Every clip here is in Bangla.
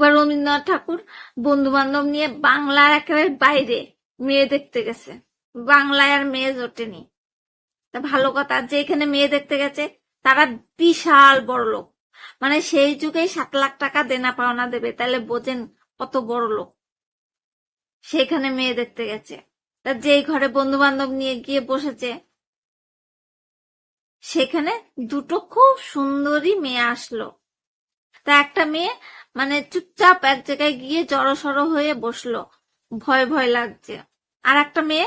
একবার রবীন্দ্রনাথ ঠাকুর বন্ধু বান্ধব নিয়ে বাংলার একেবারে বাইরে মেয়ে দেখতে গেছে। বাংলায় আর মেয়ে জোটেনি। তা ভালো কথা, যে এখানে মেয়ে দেখতে গেছে, তারা বিশাল বড় লোক। মানে সেই যুগে সাত লাখ টাকা দেনা পাওনা দেবে, তাহলে বোঝেন কত বড় লোক সেখানে মেয়ে দেখতে গেছে। তা যেই ঘরে বন্ধু বান্ধব নিয়ে গিয়ে বসেছে, সেখানে দুটো খুব সুন্দরী মেয়ে আসলো। তা একটা মেয়ে মানে চুপচাপ এক জায়গায় গিয়ে জড়সড় হয়ে বসল। ভয় ভয় লাগছে। আর একটা মেয়ে,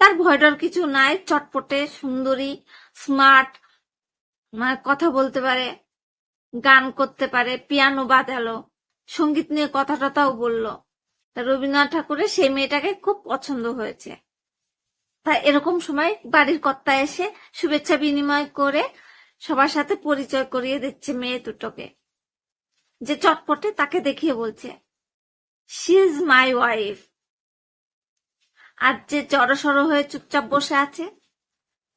তার ভয়টার কিছু নাই, চটপটে, সুন্দরী স্মার্ট মানে কথা বলতে পারে, গান করতে পারে পিয়ানো বাজালো, সংগীত নিয়ে কথা টথাও বলল রবীন্দ্রনাথ ঠাকুরের সেই মেয়েটাকে খুব পছন্দ হয়েছে। তা এরকম সময় বাড়ির কর্তা এসে শুভেচ্ছা বিনিময় করে সবার সাথে পরিচয় করিয়ে দিচ্ছে মেয়ে দুটোকে। যে চটপটে তাকে দেখিয়ে বলছে শি ইজ মাই ওয়াইফ আর যে জড়সড় হয়ে চুপচাপ বসে আছে,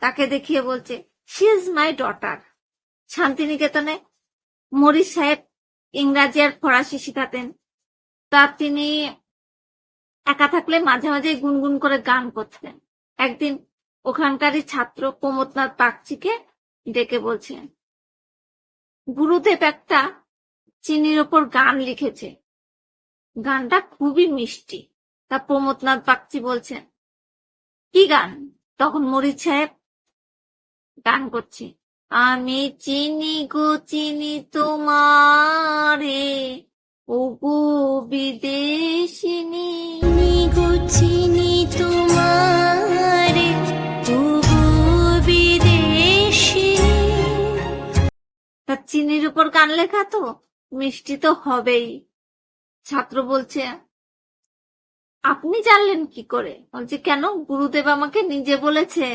তাকে দেখিয়ে বলছে শি ইজ মাই ডটার শান্তিনিকেতনে মরি সাহেব ইংরাজি আর ফরাসি শিখাতেন। তা তিনি একা থাকলে মাঝে মাঝে গুনগুন করে গান করতেন। একদিন ওখানকারই ছাত্র প্রমোদনাথ বাগচিকে ডেকে বলছেন, গুরুদেব একটা চিনির ওপর গান লিখেছে। গানটা খুবই মিষ্টি। তা প্রমোদনাথ বাগচি বলছেন কি গান? তখন মরিচ সাহেব গান করছে আমি চিনি গো চিনি তোমারে ও গো বিদেশিনী গো চিনি তোমারে তবু বিদেশিনী। তা চিনির উপর গান লেখা তো? মিষ্টি তো হবেই। ছাত্র বলছে, আপনি জানলেন কি করে? বলছে, কেন? গুরুদেব আমাকে নিজে বলেছে